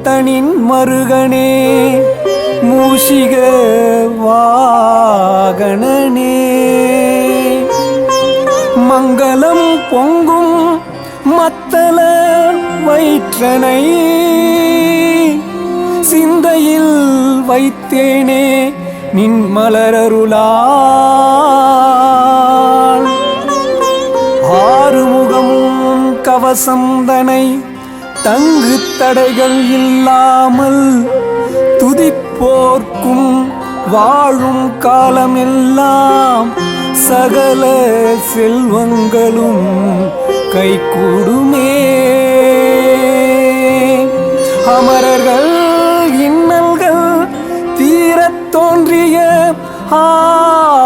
முகுந்தனின் மருகனே மூஷிக வாகனனே. மங்களம் பொங்கும் மத்தல வயிற்றனை சிந்தையில் வைத்தேனே நின் மலரருளால். ஆறுமுகமும் கவசந்தனை தங்கு தடைகள் இல்லாமல் துதிப்போர்க்கும் வாழும் காலமெல்லாம் சகல செல்வங்களும் கைகூடுமே. அமரர்கள் இன்னல்கள் தீரத் தோன்றிய ஆறுமுகன்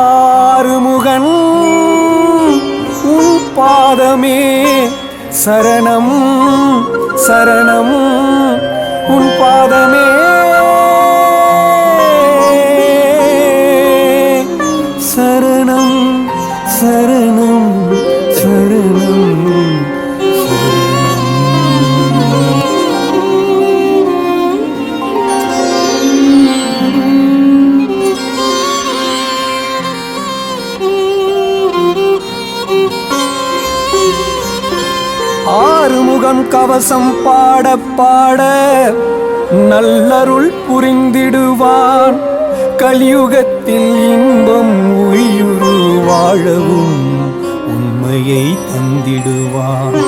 உன் பாதமே சரணம். சரணம் உன் பாதமே. சரணம் சரணம் சரணம் ஆறுமுகம் கவசம் பாட நல்லருள் புரிந்திடுவான். கலியுகத்தில் இன்பம் உயிருரு வாழவும் உண்மையை தந்திடுவான்.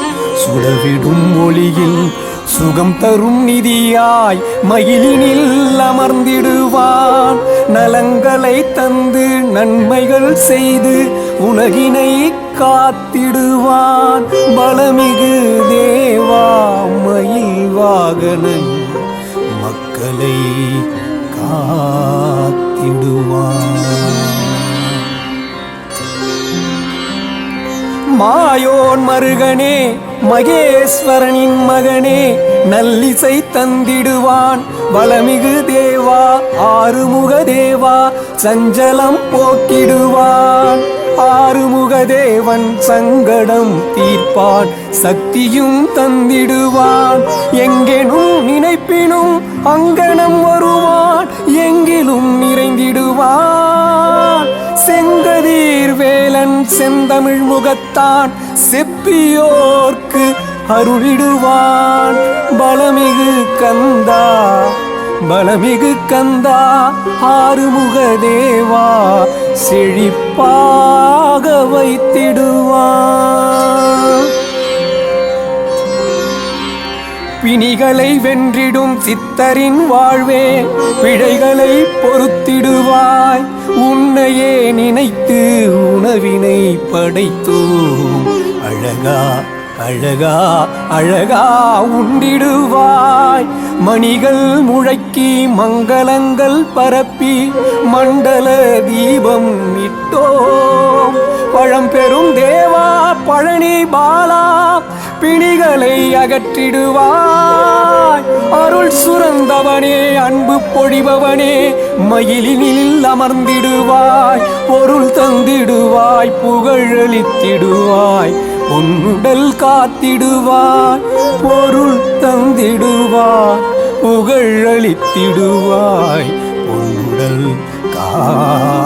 சுடவிடும் ஒளியில் சுகம் தரும் நிதியாய் மயிலினில் அமர்ந்திடுவான். நலங்களை தந்து நன்மைகள் செய்து உலகினை காத்திடுவான். பலமிகு தேவா மயில் வாகனன் மக்களை காத்திடுவான். மாயோன் மருகனே மகேஸ்வரனின் மகனே நல்லிசை தந்திடுவான். வளமிகு தேவா ஆறுமுக தேவா சஞ்சலம் போக்கிடுவான். ஆறுமுகதேவன் சங்கடம் தீர்ப்பான் சக்தியும் தந்திடுவான். எங்கெனும் நினைப்பினும் அங்கனம் வருவான் எங்கிலும் நிறைந்திடுவான். செங்கதீர் வேலன் செந்தமிழ் முகத்தான் செப்பியோர்க்கு அருளிடுவான். பலமிகு கந்தா பலமிகு கந்தா ஆறுமுக தேவா செழிப்பாக வைத்திடுவான். பிணிகளை வென்றிடும் சித்தரின் வாழ்வே பிழைகளை பொறுத்திடுவாய். உன்னையே நினைத்து உணவினை படைத்தோம். அழகா அழகா அழகா உண்டிடுவாய். மணிகள் முழக்கி மங்களங்கள் பரப்பி மண்டல தீபம் இட்டோம். பழம்பெரும் தேவா பழனி பாலா பிணிகளை அகற்றிடுவாய். அருள் சுரந்தவனே அன்பு பொழிபவனே மயிலினில் அமர்ந்திடுவாய். பொருள் தந்திடுவாய் புகழளித்திடுவாய் உன்னுடல் காத்திடுவார் பொருள் தந்திடுவாய் புகழளித்திடுவாய் உன்னுடல் காத்திடுவார்.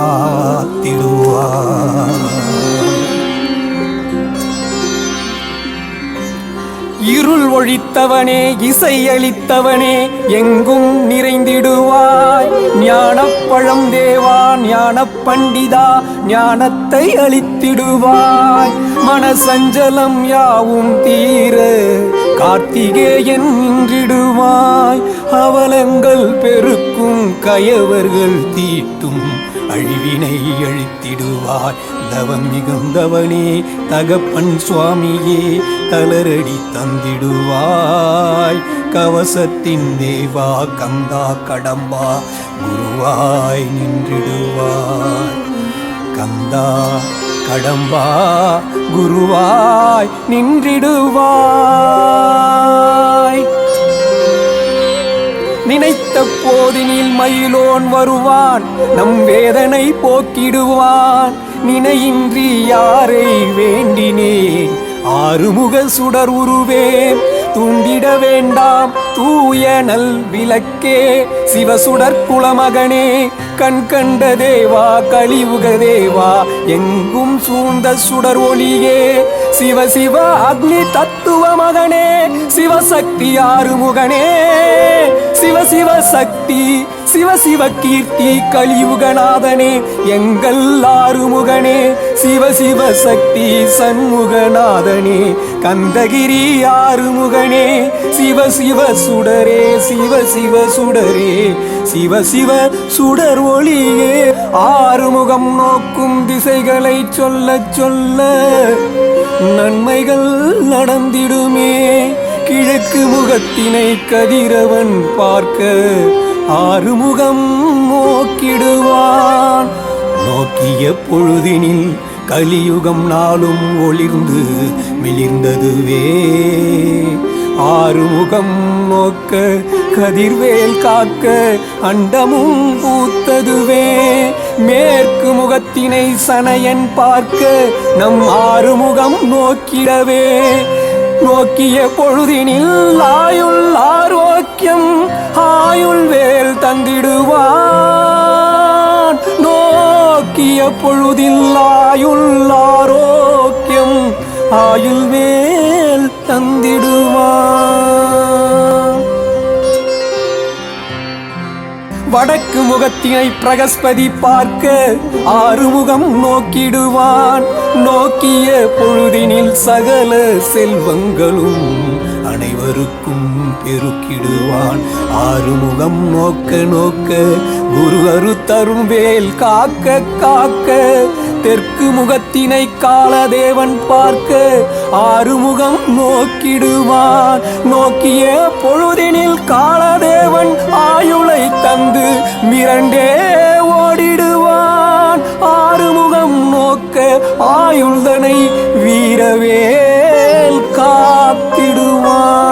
இருள் ஒழித்தவனே இசையளித்தவனே எங்கும் நிறைந்திடுவாய். ஞானப்பழம் தேவா ஞான பண்டிதா ஞானத்தை அளித்திடுவாய். மனசஞ்சலம் யாவும் தீர கார்த்திகேயன் நின்றிடுவாய். அவலங்கள் பெருக்கும் கயவர்கள் தீட்டும் அழிவினை அழித்திடுவாய். தவம் மிகுந்தவனே தகப்பன் சுவாமியே தளரடி தந்திடுவாய். கவசத்தின் தேவா கந்தா கடம்பா குருவாய் நின்றிடுவாய். கந்தா கடம்பா குருவாய் நின்றிடுவாய். நினைத்த போ போதினில் மயிலோன் வருவான் நம் வேதனை போக்கிடுவான். நினையின்றி யாரை வேண்டினேன்? ஆறுமுக சுடர் உருவேன் துண்டிட வேண்டாம் தூய நல் விளக்கே. சிவசுடர் குலமகனே கண் கண்ட தேவா கழிவுக தேவா எங்கும் சூழ்ந்த சுடர் ஒளியே. சிவ சிவ அக்னி தத்துவ மகனே சிவசக்தி ஆறுமுகனே. சிவ சிவ சக்தி சிவ சிவ கீர்த்தி கலியுகநாதனே எங்கள் ஆறுமுகனே. சிவ சிவ சக்தி சண்முகநாதனே கந்தகிரி ஆறுமுகனே. சிவ சிவ சுடரே சிவ சிவ சுடரே. சிவ சிவ சுடர் ஒளியே ஆறுமுகம் நோக்கும் திசைகளை சொல்ல சொல்ல நன்மைகள் நடந்திடுமே. கிழக்கு முகத்தினை கதிரவன் பார்க்க ஆறுமுகம் நோக்கிடுவான். நோக்கிய பொழுதினில் கலியுகம் நாளும் ஒளிர்ந்து மிளிர்ந்ததுவே. ஆறுமுகம் நோக்க கதிர்வேல் காக்க அண்டமும் பூத்ததுவே. மேற்கு முகத்தினை சனையன் பார்க்க நம் ஆறுமுகம் நோக்கிடவே. நோக்கிய பொழுதினில் ஆயுள் ஆரோக்கியம் ஆயுள் வேல் தந்திடுவான். நோக்கிய பொழுதில் ஆயுள் ஆரோக்கியம் ஆயுள் வேல் தந்திடுவான். வடக்கு முகத்தினை பிரகஸ்பதி பார்க்க ஆறுமுகம் நோக்கிடுவான். நோக்கிய பொழுதினில் சகல செல்வங்களும் அனைவருக்கும் பெருக்கிடுவான். ஆறுமுகம் நோக்க நோக்க குரு அரு தரும் வேல் காக்க காக்க தெற்கு முகத்தினை காலதேவன் பார்க்க ஆறுமுகம் நோக்கிடுவான். நோக்கிய பொழுதினில் காலதேவன் ஆயுளை தந்து மிரண்டே ஓடிடுவான். ஆறுமுகம் நோக்க ஆயுள்தனை வீரவேல் காத்திடுவான்.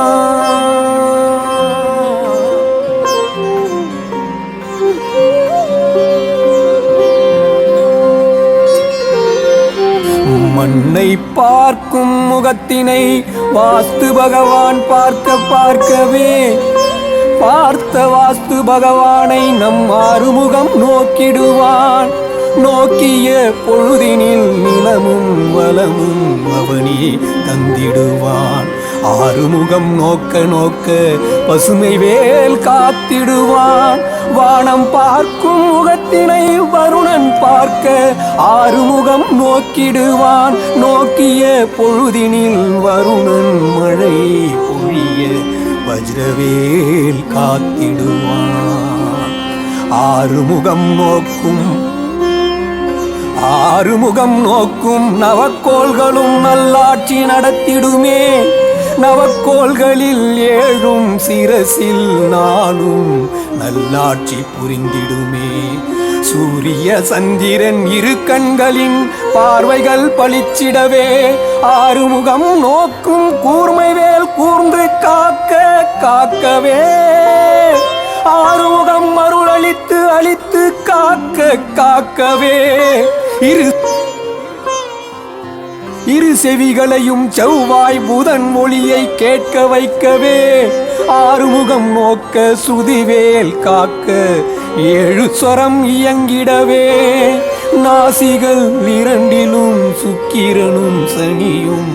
உன்னை பார்க்கும் முகத்தினை வாஸ்து பகவான் பார்க்க பார்க்கவே. பார்த்த வாஸ்து பகவானை நம் ஆறுமுகம் நோக்கிடுவான். நோக்கிய பொழுதினில் நிலமும் வளமும் அவனே தந்திடுவான். ஆறுமுகம் நோக்க நோக்க பசுமை வேல் பார்த்திடுவான் வானம் பார்க்கும் முகத்தினை வருணன் பார்க்க ஆறுமுகம் நோக்கிடுவான். நோக்கிய பொழுதினில் வருணன் மழை பொழிய வஜ்ரவேல் காத்திடுவான். ஆறுமுகம் நோக்கும் ஆறுமுகம் நோக்கும் நவக்கோள்களும் நல்லாட்சி நடத்திடுமே. நவக்கோள்களில் ஏழும் சிரசில் நானும் நல்லாட்சி புரிந்திடுமே. சூரிய சந்திரன் இரு கண்களின் பார்வைகள் பளிச்சிடவே. ஆறுமுகம் நோக்கும் கூர்மைவேல் கூர்ந்து காக்க காக்கவே. ஆறுமுகம் அருள் அளித்து அளித்து காக்க காக்கவே. இரு இரு செவிகளையும் செவ்வாய் புதன் மொழியை கேட்க வைக்கவே. ஆறுமுகம் நோக்க சுதிவேல் காக்க ஏழு சொரம் இயங்கிடவே. நாசிகள் இரண்டிலும் சுக்கிரனும் சனியும்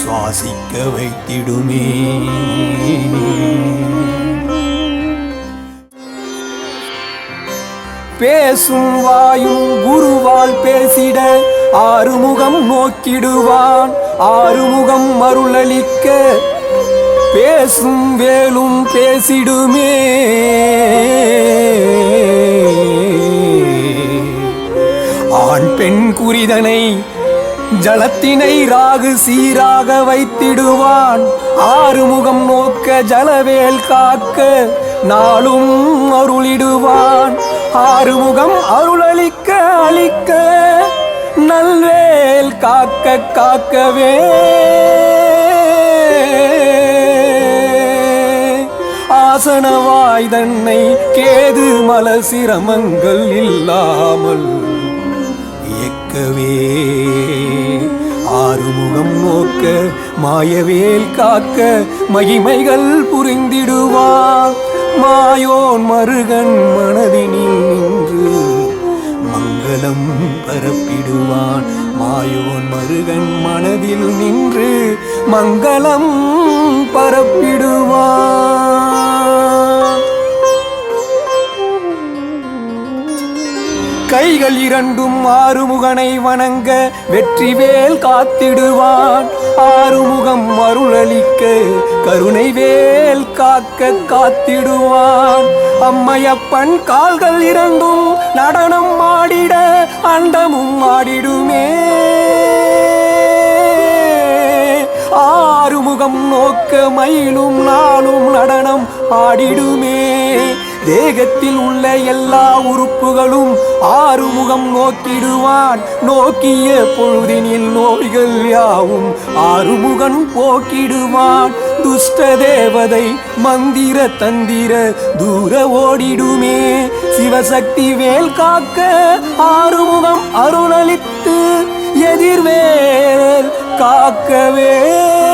சுவாசிக்க வைத்திடுமே. பேசும் வாயும் குருவால் பேசிட ஆறுமுகம் நோக்கிடுவான். ஆறுமுகம் அருளளிக்க பேசும் வேலும் பேசிடுமே. ஆண் பெண் குறிதனை ஜலத்தினை ராகு சீராக வைத்திடுவான். ஆறுமுகம் நோக்க ஜலவேல் காக்க நாளும் அருளிடுவான். ஆறுமுகம் அருளளிக்க அளிக்க நல்வேல் காக்க காக்கவே. ஆசனவாய் தன்னை கேது மல சிரமங்கள் இல்லாமல் இயக்கவே. ஆறுமுகம் நோக்க மாயவேல் காக்க மகிமைகள் புரிந்திடுவார். மாயோன் மருகன் மனதினில் நின்று மங்களம் பரப்பிடுவான் மாயோன் மருகன் மனதில் நின்று மங்களம் பரப்பிடுவான். கைகள் இரண்டும் ஆறுமுகனை வணங்க வெற்றிவேல் காத்திடுவான். ஆறுமுகம் அருளளிக்க கருணை வேல் காக்க காத்திடுவான். அம்மையப்பன் கால்கள் இறங்கும் நடனம் ஆடிட அண்டமும் ஆடிடுமே. ஆறுமுகம் நோக்க மயிலும் நாளும் நடனம் ஆடிடுமே. தேகத்தில் உள்ள எல்லா உறுப்புகளும் ஆறுமுகம் நோக்கிடுவான். நோக்கிய பொழுதினில் நோய்கள் யாவும் ஆறுமுகன் போக்கிடுவான். துஷ்ட தேவதை மந்திர தந்திர தூர ஓடிடுமே. சிவசக்தி வேல் காக்க ஆறுமுகம் அருளளித்து எதிர்வேல் காக்கவே.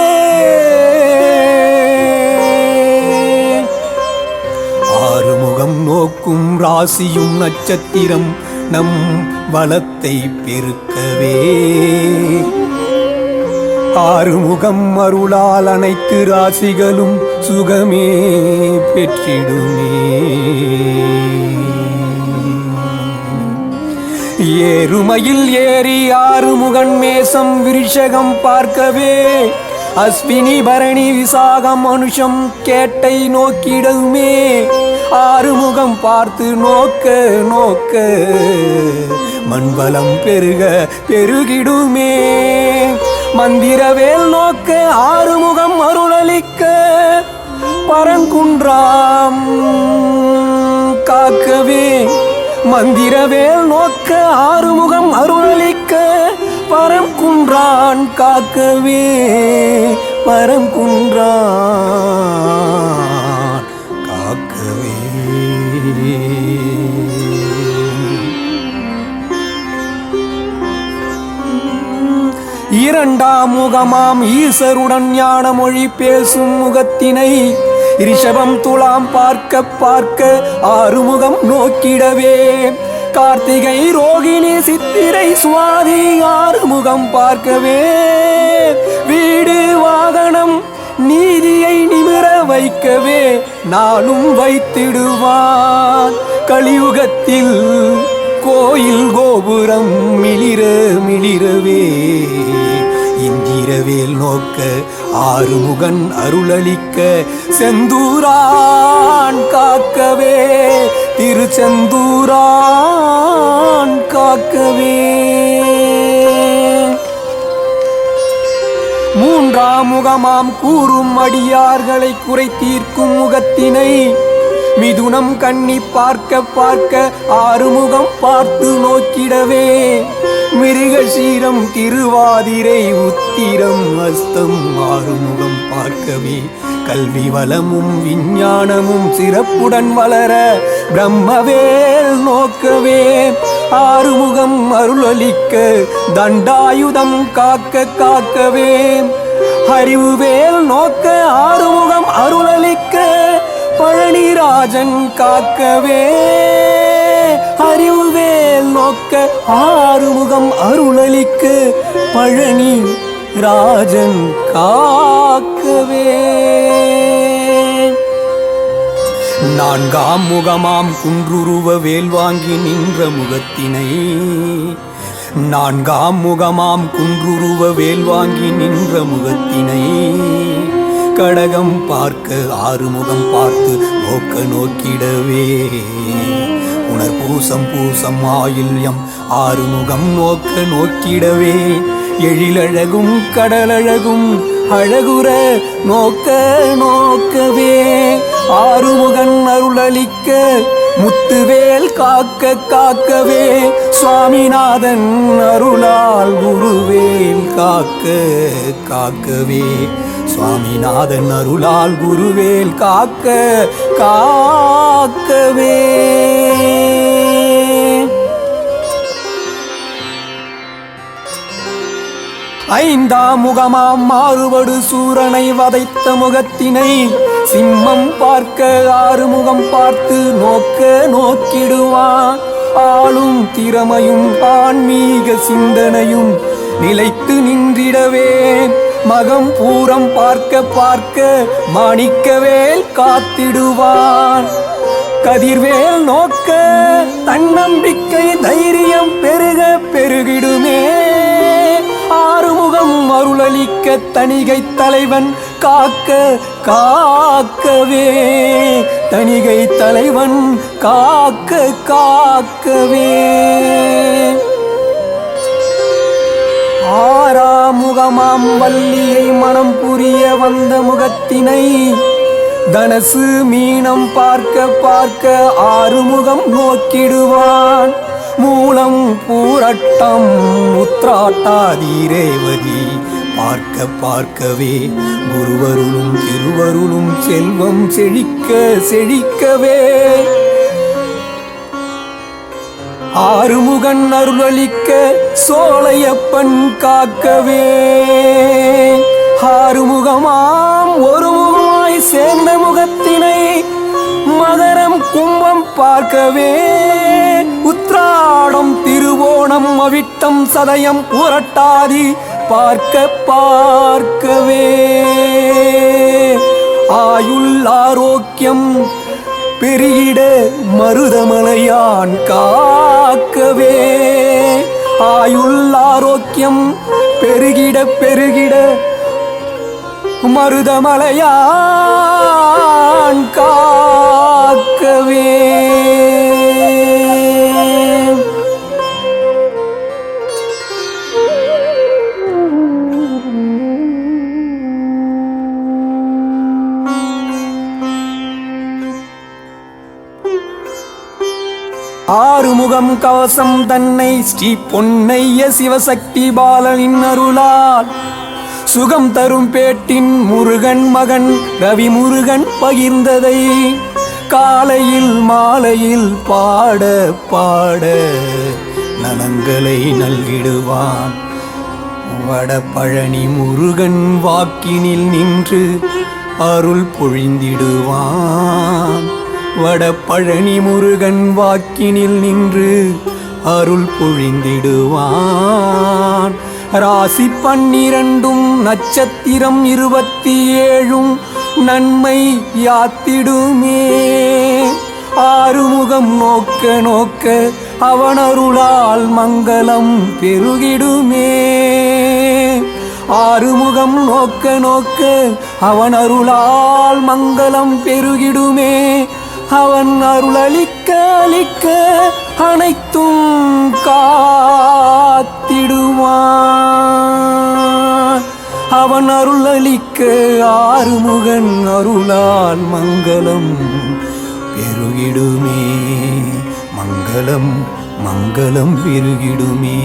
பார்க்கும் ராசியும் நட்சத்திரம் நம் வளத்தை பெருக்கவே. ஆறுமுகம் அருளால் அனைத்து ராசிகளும் சுகமே பெற்றிடுமே. ஏறுமையில் ஏறி ஆறுமுகன் மேசம் விருஷகம் பார்க்கவே. அஸ்வினி பரணி விசாகம் மனுஷம் கேட்டை நோக்கிடுமே ஆறுமுகம் பார்த்து நோக்க நோக்க மண்பலம் பெருக பெருகிடுமே. மந்திரவேல் நோக்க ஆறுமுகம் அருளளிக்க பரங்குன்றாம் காக்கவே. மந்திரவேல் நோக்க ஆறுமுகம் அருளளிக்க பரம் குன்றான் காக்கவே. பரம் குன்றான் இரண்டாம் முகமாம் ஈசருடன் ஞான மொழி பேசும் முகத்தினை ரிஷபம் துலாம் பார்க்க பார்க்க ஆறுமுகம் நோக்கிடவே. கார்த்திகை ரோகிணி சித்திரை சுவாதி ஆறுமுகம் பார்க்கவே. வீடு வாகனம் நீதியை நிமிர வைக்கவே நானும் வைத்திடுவான். கலியுகத்தில் கோயில் கோபுரம் மிளிர மிளிரவே. இந்திரவேல் நோக்க ஆறுமுகன் அருளளிக்க செந்தூரான் காக்கவே. திருச்செந்தூரான் காக்கவே. மூன்றாம் முகமாம் கூறும் அடியார்களை குறை தீர்க்கும் முகத்தினை மிதுனம் கண்ணி பார்க்க பார்க்க ஆறுமுகம் பார்த்து நோக்கிடவே. மிருக சீரம் திருவாதிரை உத்திரம் அஸ்தம் ஆறுமுகம் பார்க்கவே. கல்வி வளமும் விஞ்ஞானமும் சிறப்புடன் வளர பிரம்மவேல் நோக்கவே. ஆறுமுகம் அருளளிக்க தண்டாயுதம் காக்க காக்கவே. அறிவுவேல் நோக்க ஆறுமுகம் அருளளிக்க ராஜன் காக்கவே அறிவுவேல் நோக்க ஆறுமுகம் அருளளிக்கு பழனி ராஜன் காக்கவே. நான்காம் முகமாம் குன்றுருவ வேல் வாங்கி நின்ற முகத்தினை நான்காம் முகமாம் குன்றுருவ வேல் வாங்கி நின்ற முகத்தினை கடகம் பார்க்க ஆறுமுகம் பார்த்து நோக்க நோக்கிடவே. உணர் பூசம் பூசம் ஆயில்யம் ஆறுமுகம் நோக்க நோக்கிடவே. எழிலழகும் கடலழகும் அழகுற நோக்க நோக்கவே. ஆறுமுகன் அருளளிக்க முத்துவேல் காக்க காக்கவே. சுவாமிநாதன் அருளால் குருவேல் காக்க காக்கவே. சுவாமிநாதன் அருளால் குருவேல் காக்க காக்கவே. ஐந்தாம் முகமாம் மாறுபடு சூரனை வதைத்த முகத்தினை சிம்மம் பார்க்க ஆறு முகம் பார்த்து நோக்க நோக்கிடுவான். ஆளும் திறமையும் ஆன்மீக சிந்தனையும் நிலைத்து நின்றிடவேன் மகம் பூரம் பார்க்க பார்க்க மாணிக்கவேல் காத்திடுவான். கதிர்வேல் நோக்க தன்னம்பிக்கை தைரியம் பெருக பெருகிடுமே. ஆறுமுகம் அருளளிக்க தணிகை தலைவன் காக்க காக்கவே. தணிகை தலைவன் காக்க காக்கவே. ஆறாமுகமாம் வள்ளியை மனம் புரிய வந்த முகத்தினை தனசு மீனம் பார்க்க பார்க்க ஆறுமுகம் நோக்கிடுவான். மூலம் பூரட்டம் உத்ராட்டாதீரேவதி பார்க்க பார்க்கவே குருவருளும் திருவருளும் செல்வம் செழிக்க செழிக்கவே ஆறுமுகன் அருளளிக்க சோழையப்பன் காக்கவே. ஆறுமுகமாம் ஒருமுகமாய் சேர்ந்த முகத்தினை மகரம் கும்பம் பார்க்கவே. உத்ராடம் திருவோணம் அவிட்டம் சதயம் புரட்டாதி பார்க்க பார்க்கவே. ஆயுள் ஆரோக்கியம் பெருகிட மருதமலையான் காக்கவே. ஆயுள் ஆரோக்கியம் பெருகிட பெருகிட மருதமலையான் காக்கவே. ஆறுமுகம் கவசம் தன்னை ஸ்ரீ பொன்னைய சிவசக்தி பாலனின் அருளால். சுகம் தரும் பேட்டின் முருகன் மகன் ரவி முருகன் பகிர்ந்ததை காலையில் மாலையில் பாட பாட நலங்களை நல்கிடுவான். வடபழனி முருகன் வாக்கினில் நின்று அருள் பொழிந்திடுவான். வடபழனி முருகன் வாக்கினில் நின்று அருள் பொழிந்திடுவான். ராசி பன்னிரண்டும் நட்சத்திரம் இருபத்தி ஏழும் நன்மை யாத்திடுமே. ஆறுமுகம் நோக்க நோக்க அவனருளால் மங்களம் பெருகிடுமே. ஆறுமுகம் நோக்க நோக்க அவனருளால் மங்களம் பெருகிடுமே. அவன் அருளளிக்க அளிக்க அனைத்தும் காத்திடுவான். அவன் அருளளிக்க ஆறுமுகன் அருளால் மங்களம் பெருகிடுமே. மங்களம் மங்களம் பெருகிடுமே.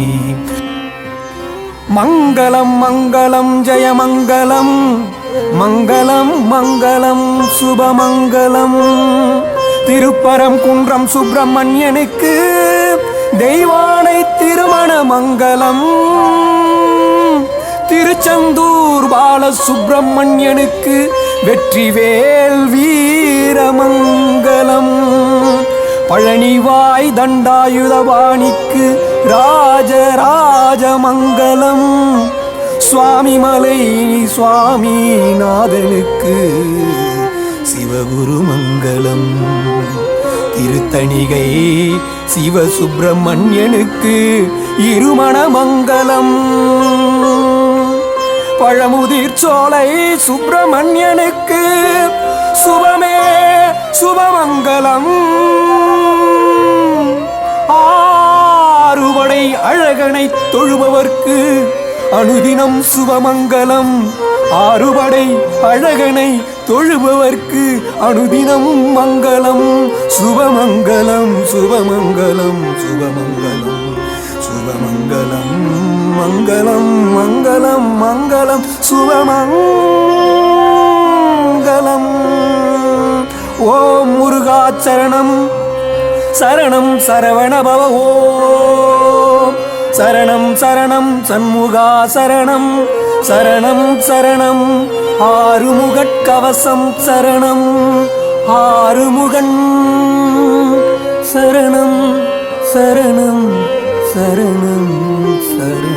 மங்களம் மங்களம் ஜெயமங்கலம் மங்களம் மங்களம் சுபமங்கலம் திருப்பரம் குன்றம் சுப்பிரமணியனுக்கு தெய்வானை திருமண மங்களம் திருச்செந்தூர் பால சுப்பிரமணியனுக்கு வெற்றிவேல் வீரமங்கலம். பழனிவாய் தண்டாயுதபாணிக்கு ராஜராஜமங்கலம். சுவாமிமலை சுவாமிநாதனுக்கு சிவகுருமங்கலம். திருத்தணிகை சிவசுப்பிரமணியனுக்கு இருமணமங்கலம். பழமுதிர் சோலை சுப்பிரமணியனுக்கு சுபமே சுபமங்கலம். ஆறுபடை அழகனை தொழுபவர்க்கு அனுதினம் சுபமங்கலம். ஆறுபடை அழகனை தொழுபவர்க்கு அனுதினமும் மங்களம். சுபமங்கலம் சுபமங்கலம் சுபமங்கலம். சுபமங்கலம் மங்களம் மங்களம் மங்களம் சுபமங்கலம். ஓம் முருகாச்சரணம் சரணம். சரவண பவ ஓம் சரணம் சரணம் சண்முகா சரணம். சரணம் சரணம் ஆறுமுகட்கவசம் சரணம் ஆறுமுகன் சரணம் சரணம் சரணம் சரணம்.